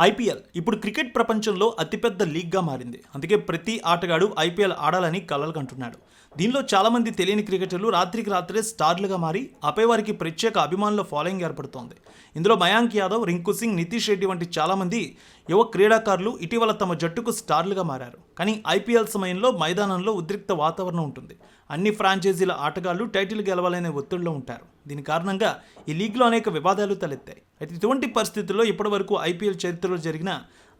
IPL ఇప్పుడు cricket ప్రపంచంలో అతిపెద్ద లీగ్గా మారింది. అందుకే ప్రతి ఆటగాడు ఐపీఎల్ ఆడాలని కలలు కంటున్నాడు. దీనిలో చాలామంది తెలియని క్రికెటర్లు రాత్రికి రాత్రే స్టార్లుగా మారి ఆపై వారికి ప్రత్యేక అభిమానుల ఫాలోయింగ్ ఏర్పడుతోంది. ఇందులో మయాంక్ యాదవ్ రింకు సింగ్ నితీష్ రెడ్డి వంటి చాలామంది యువ క్రీడాకారులు ఇటీవల తమ జట్టుకు స్టార్లుగా మారారు. కానీ ఐపీఎల్ సమయంలో మైదానంలో ఉద్రిక్త వాతావరణం ఉంటుంది. అన్ని ఫ్రాంచైజీల ఆటగాళ్ళు టైటిల్ గెలవాలనే ఒత్తిడిలో ఉంటారు. దీని కారణంగా ఈ లీగ్లో అనేక వివాదాలు తలెత్తాయి. అయితే ఇటువంటి పరిస్థితుల్లో ఇప్పటివరకు ఐపీఎల్ చరిత్రలో జరిగిన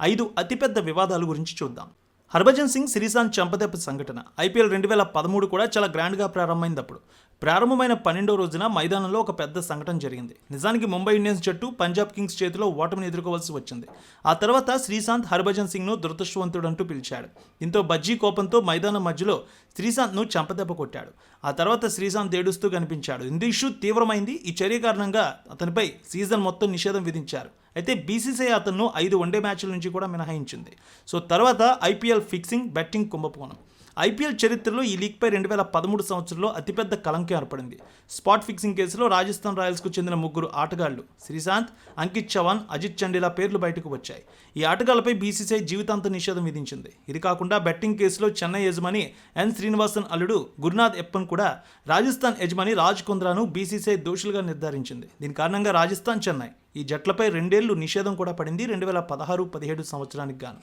ఐదు అతిపెద్ద వివాదాల గురించి చూద్దాం. హర్భజన్ సింగ్ సిరిసాన్ చంపదెబ్బ సంఘటన. ఐపీఎల్ రెండు వేల పదమూడు కూడా చాలా గ్రాండ్గా ప్రారంభమైంది అప్పుడు. ప్రారంభమైన పన్నెండో రోజున మైదానంలో ఒక పెద్ద సంఘటన జరిగింది. నిజానికి ముంబై ఇండియన్స్ జట్టు పంజాబ్ కింగ్స్ చేతిలో ఓటమిని ఎదుర్కోవాల్సి వచ్చింది. ఆ తర్వాత శ్రీశాంత్ హర్భజన్ సింగ్ను దురదృష్టవంతుడు అంటూ పిలిచాడు. దీంతో బజ్జీ కోపంతో మైదానం మధ్యలో శ్రీశాంత్ను చంపదెబ్బ కొట్టాడు. ఆ తర్వాత శ్రీశాంత్ ఏడుస్తూ కనిపించాడు. ఇందు ఇష్యూ తీవ్రమైంది. ఈ చర్య కారణంగా అతనిపై సీజన్ మొత్తం నిషేధం విధించారు. అయితే బీసీసీఐ అతను ఐదు వన్డే మ్యాచ్ల నుంచి కూడా మినహాయించింది. సో తర్వాత ఐపీఎల్ ఫిక్సింగ్ బెట్టింగ్ కుంభకోణం. ఐపీఎల్ చరిత్రలో ఈ లీగ్పై రెండు వేల పదమూడు సంవత్సరంలో అతిపెద్ద కలంకం ఏర్పడింది. స్పాట్ ఫిక్సింగ్ కేసులో రాజస్థాన్ రాయల్స్కు చెందిన ముగ్గురు ఆటగాళ్ళు శ్రీశాంత్ అంకిత్ చవాన్ అజిత్ చండీలా పేర్లు బయటకు వచ్చాయి. ఈ ఆటగాళ్ళపై బీసీసీఐ జీవితాంత నిషేధం విధించింది. ఇది కాకుండా బెట్టింగ్ కేసులో చెన్నై యజమాని ఎన్ శ్రీనివాసన్ అల్లుడు గురునాథ్ ఎప్పన్ కూడా రాజస్థాన్ యజమాని రాజ్ కుంద్రాను బీసీసీఐ దోషులుగా నిర్ధారించింది. దీని కారణంగా రాజస్థాన్ చెన్నై ఈ జట్లపై రెండేళ్ళు నిషేధం కూడా పడింది. రెండు వేల పదహారు పదిహేడు సంవత్సరానికి గాను.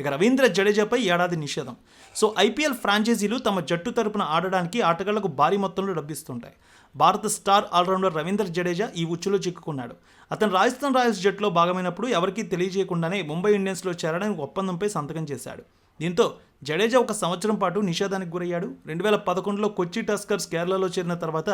ఇక రవీంద్ర జడేజాపై ఏడాది నిషేధం. సో ఐపీఎల్ ఫ్రాంచైజీలు తమ జట్టు తరపున ఆడడానికి ఆటగాళ్ళకు భారీ మొత్తంలో డబ్బిస్తుంటాయి. భారత స్టార్ ఆల్రౌండర్ రవీంద్ర జడేజా ఈ ఉచ్చులో చిక్కుకున్నాడు. అతను రాజస్థాన్ రాయల్స్ జట్టులో భాగమైనప్పుడు ఎవరికీ తెలియజేయకుండానే ముంబై ఇండియన్స్లో చేరడానికి ఒప్పందంపై సంతకం చేశాడు. దీంతో జడేజా ఒక సంవత్సరం పాటు నిషేధానికి గురయ్యాడు. రెండు వేల పదకొండులో కొచ్చి టస్కర్స్ కేరళలో చేరిన తర్వాత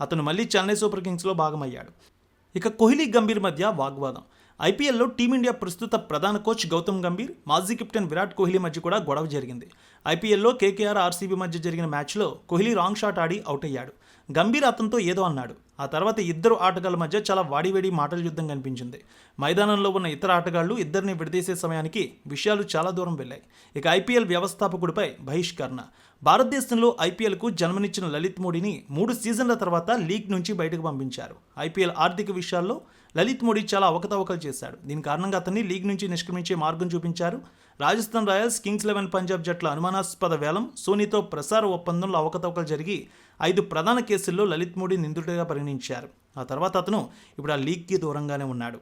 అతను మళ్ళీ చెన్నై సూపర్ కింగ్స్లో భాగమయ్యాడు. ఇక కోహ్లీ గంభీర్ మధ్య వాగ్వాదం. ఐపీఎల్లో టీమిండియా ప్రస్తుత ప్రధాన కోచ్ గౌతమ్ గంభీర్ మాజీ కెప్టెన్ విరాట్ కోహ్లీ మధ్య కూడా గొడవ జరిగింది. ఐపీఎల్లో కేకేఆర్ ఆర్సీబీ మధ్య జరిగిన మ్యాచ్లో కోహ్లీ రాంగ్ షాట్ ఆడి అవుట్ అయ్యాడు. గంభీర్ అతనితో ఏదో అన్నాడు. ఆ తర్వాత ఇద్దరు ఆటగాళ్ళ మధ్య చాలా వాడివేడి మాటల యుద్ధం కనిపించింది. మైదానంలో ఉన్న ఇతర ఆటగాళ్ళు ఇద్దరిని విడదీసే సమయానికి విషయాలు చాలా దూరం వెళ్ళాయి. ఇక ఐపీఎల్ వ్యవస్థాపకుడిపై బహిష్కరణ. భారతదేశంలో ఐపీఎల్కు జన్మనిచ్చిన లలిత్ మోడీని మూడు సీజన్ల తర్వాత లీగ్ నుంచి బయటకు పంపించారు. ఐపీఎల్ ఆర్థిక విషయాల్లో లలిత్ మోడీ చాలా అవకతవకలు చేశాడు. దీని కారణంగా అతన్ని లీగ్ నుంచి నిష్క్రమించే మార్గం చూపించారు. Rajasthan Royals Kings eleven Punjab జట్ల అనుమానాస్పద వేలం సోనీతో ప్రసార ఒప్పందంలో అవకతవకలు జరిగి ఐదు ప్రధాన కేసుల్లో లలిత్ మోడీ నిందితుడిగా పరిగణించారు. ఆ తర్వాత అతను ఇప్పుడు ఆ లీగ్కి దూరంగానే ఉన్నాడు.